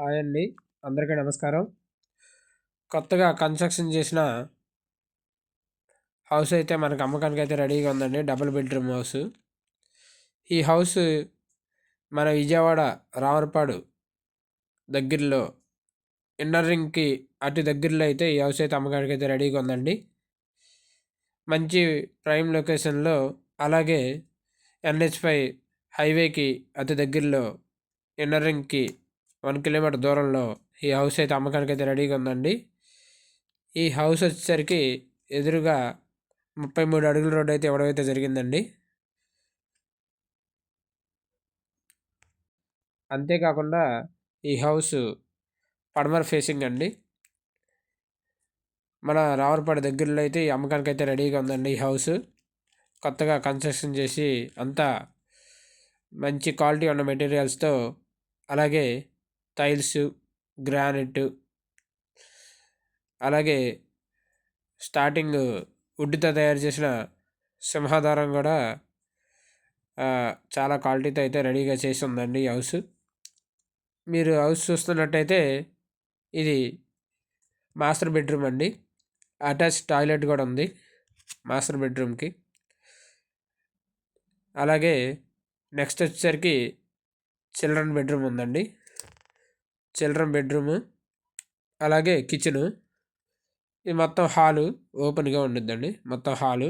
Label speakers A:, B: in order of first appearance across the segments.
A: Hi అండి. అందరికీ నమస్కారం. కొత్తగా కన్స్ట్రక్షన్ చేసిన హౌస్ అయితే మనకు అమ్మకానికి అయితే రెడీగా ఉందండి. Double bedroom house. ఈ హౌస్ మన విజయవాడ రావరపాడు దగ్గరలో ఇన్నర్ రింగ్కి అటు దగ్గరలో అయితే ఈ హౌస్ అయితే అమ్మకానికి అయితే రెడీగా ఉందండి. మంచి ప్రైమ్ లొకేషన్లో అలాగే ఎన్హెచ్ ఫైవ్ హైవేకి అతి దగ్గరలో ఇన్నర్ రింగ్కి వన్ కిలోమీటర్ దూరంలో ఈ హౌస్ అయితే అమ్మకానికి అయితే రెడీగా ఉందండి. ఈ హౌస్ వచ్చేసరికి ఎదురుగా ముప్పై మూడు అడుగుల రోడ్డు అయితే ఇవ్వడం అయితే జరిగిందండి. అంతేకాకుండా ఈ హౌస్ పడమర ఫేసింగ్ అండి. మన రావరపాడు దగ్గరలో అయితే ఈ అమ్మకానికి అయితే రెడీగా ఉందండి ఈ హౌస్. కొత్తగా కన్స్ట్రక్షన్ చేసి అంతా మంచి క్వాలిటీ ఉన్న మెటీరియల్స్తో అలాగే టైల్స్ గ్రానైట్ అలాగే స్టార్టింగ్ వుడ్తో తయారు చేసిన సింహాధారం కూడా చాలా క్వాలిటీతో అయితే రెడీగా చేసి ఉందండి హౌస్. మీరు హౌస్ చూస్తున్నట్టయితే ఇది మాస్టర్ బెడ్రూమ్ అండి. అటాచ్ టాయిలెట్ కూడా ఉంది మాస్టర్ బెడ్రూమ్కి. అలాగే నెక్స్ట్ వచ్చేసరికి చిల్డ్రన్ బెడ్రూమ్ ఉందండి. చిల్డ్రన్ బెడ్రూము అలాగే కిచెను. ఇది మొత్తం హాలు ఓపెన్గా ఉండిద్దండి మొత్తం హాలు.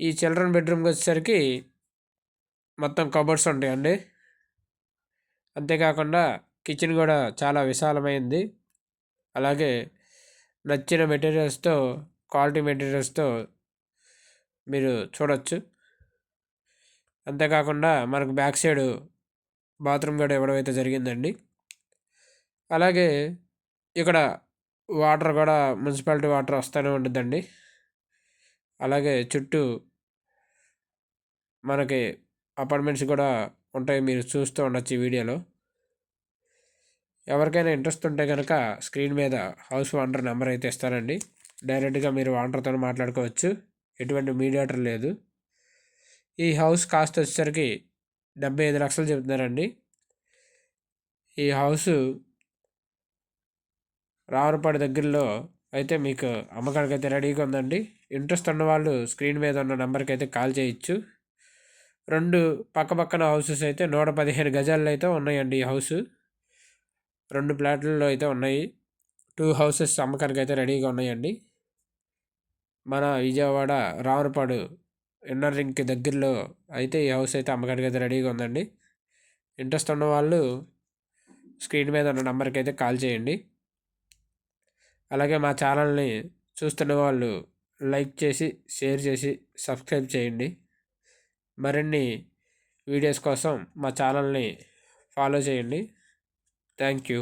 A: ఈ చిల్డ్రన్ బెడ్రూమ్కి వచ్చేసరికి మొత్తం కబోర్డ్స్ ఉంటాయండి. అంతేకాకుండా కిచెన్ కూడా చాలా విశాలమైంది. అలాగే నచ్చిన మెటీరియల్స్తో క్వాలిటీ మెటీరియల్స్తో మీరు చూడవచ్చు అంతేకాకుండా మనకు బ్యాక్ సైడ్ బాత్రూమ్ కూడా ఇవ్వడం అయితే జరిగిందండి. అలాగే ఇక్కడ వాటర్ కూడా మున్సిపాలిటీ వాటర్ వస్తూనే ఉంటుందండి. అలాగే చుట్టూ మనకి అపార్ట్మెంట్స్ కూడా ఉంటాయి. మీరు చూస్తూ ఉండొచ్చు ఈ వీడియోలో. ఎవరికైనా ఇంట్రెస్ట్ ఉంటే కనుక స్క్రీన్ మీద హౌస్ వాంటర్ నెంబర్ అయితే ఇస్తారండి డైరెక్ట్గా మీరు వాండర్తో మాట్లాడుకోవచ్చు. ఎటువంటి మీడియేటర్ లేదు. ఈ హౌస్ కాస్ట్ వచ్చేసరికి డెబ్బై ఐదు లక్షలు చెబుతున్నారండి ఈ హౌస్ రావరపాడు దగ్గరలో అయితే మీకు అమ్మకానికి అయితే రెడీగా ఉందండి. ఇంట్రెస్ట్ ఉన్న వాళ్ళు స్క్రీన్ మీద ఉన్న నెంబర్కి అయితే కాల్ చేయొచ్చు. రెండు పక్క పక్కన హౌసెస్ అయితే నూట పదిహేను గజాల్లో అయితే ఉన్నాయండి ఈ హౌస్. రెండు ప్లాట్లలో అయితే ఉన్నాయి. టూ హౌసెస్ అమ్మకానికి అయితే రెడీగా ఉన్నాయండి. మన విజయవాడ రావరపాడు ఇన్నర్ రింగ్కి దగ్గరలో అయితే ఈ హౌస్ అయితే అమ్మకానికి అయితే రెడీగా ఉందండి. ఇంట్రెస్ట్ ఉన్న వాళ్ళు స్క్రీన్ మీద ఉన్న నెంబర్కి అయితే కాల్ చేయండి. అలాగే మా ఛానల్ని చూస్తున్న వాళ్ళు లైక్ చేసి షేర్ చేసి సబ్స్క్రైబ్ చేయండి. మరిన్ని వీడియోస్ కోసం మా ఛానల్ని ఫాలో చేయండి. Thank you.